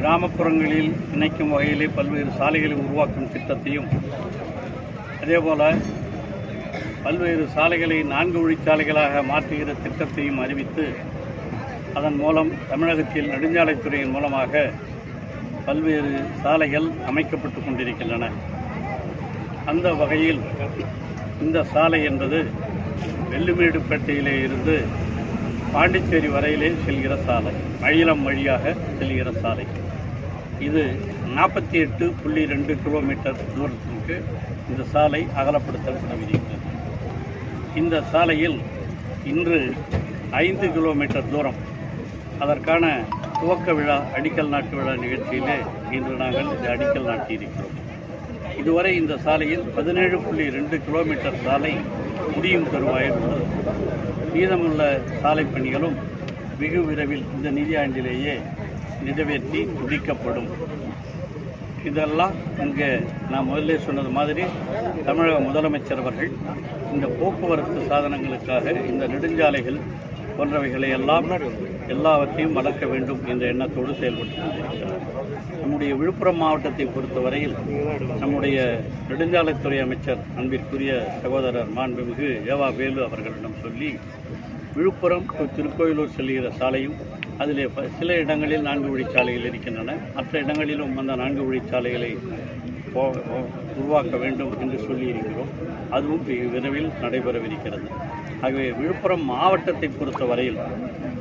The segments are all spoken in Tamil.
கிராமப்புறங்களில் இணைக்கும் வகையிலே பல்வேறு சாலைகளை உருவாக்கும் திட்டத்தையும் அதேபோல பல்வேறு சாலைகளை நான்கு வழிச்சாலைகளாக மாற்றுகிற திட்டத்தையும் அறிவித்து அதன் மூலம் தமிழகத்தில் நெடுஞ்சாலைத்துறையின் மூலமாக பல்வேறு சாலைகள் அமைக்கப்பட்டு கொண்டிருக்கின்றன. அந்த வகையில் இந்த சாலை என்பது வெள்ளுமேடுப்பேட்டையிலே இருந்து பாண்டிச்சேரி வரையிலே செல்கிற சாலை மயிலம் வழியாக செல்கிற சாலை. இது நாற்பத்தி எட்டு புள்ளி ரெண்டு கிலோமீட்டர் தூரத்திற்கு இந்த சாலை அகலப்படுத்தப்படவிருக்கிறது இந்த சாலையில் இன்று ஐந்து கிலோமீட்டர் தூரம் அதற்கான துவக்க விழா அடிக்கல் நாட்டு விழா நிகழ்ச்சியிலே இன்று நாங்கள் இந்த அடிக்கல் நாட்டியிருக்கிறோம். இதுவரை இந்த சாலையில் பதினேழு புள்ளி ரெண்டு கிலோமீட்டர் சாலை முடியும் தருவாயில் உள்ளது. மீதமுள்ள சாலை பணிகளும் வெகு விரைவில் இந்த நிதியாண்டிலேயே நிறைவேற்றி முடிக்கப்படும். இதெல்லாம் இங்கே நான் முதல்ல சொன்னது மாதிரி தமிழக முதலமைச்சர் அவர்கள் இந்த போக்குவரத்து சாதனங்களுக்காக இந்த நெடுஞ்சாலைகள் போன்றவைகளை எல்லாம் எல்லாவற்றையும் வளர்க்க வேண்டும் என்ற எண்ணத்தோடு செயல்பட்டு நம்முடைய விழுப்புரம் மாவட்டத்தை பொறுத்தவரையில் நம்முடைய நெடுஞ்சாலைத்துறை அமைச்சர் அன்பிற்குரிய சகோதரர் மாண்புமிகு ஏவா வேலு அவர்களிடம் சொல்லி விழுப்புரம் திருக்கோயிலூர் செல்கிற சாலையும் அதிலே சில இடங்களில் நான்கு வழிச்சாலைகள் இருக்கின்றன. மற்ற இடங்களிலும் அந்த நான்கு வழிச்சாலைகளை போ- உருவாக்க வேண்டும் என்று சொல்லியிருக்கிறோம். அதுவும் விரைவில் நடைபெறவிருக்கிறது. ஆகவே விழுப்புரம் மாவட்டத்தை பொறுத்தவரையில்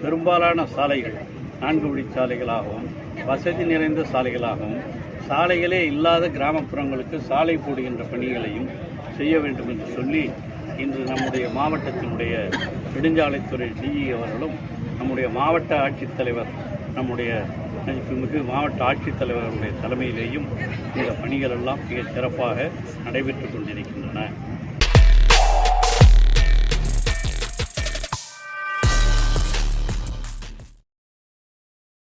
பெரும்பாலான சாலைகள் நான்கு வழிச்சாலைகளாகவும் வசதி நிறைந்த சாலைகளாகவும் சாலைகளே இல்லாத கிராமப்புறங்களுக்கு சாலை போடுகின்ற பணிகளையும் செய்ய வேண்டும் என்று சொல்லி இன்று நம்முடைய மாவட்டத்தினுடைய நெடுஞ்சாலைத்துறை டிஇ அவர்களும் நம்முடைய மாவட்ட ஆட்சித்தலைவர் நம்முடைய மிகு மாவட்ட ஆட்சித்தலைவர்களுடைய தலைமையிலேயும் இந்த பணிகள் எல்லாம் மிக சிறப்பாக நடைபெற்று கொண்டிருக்கின்றன.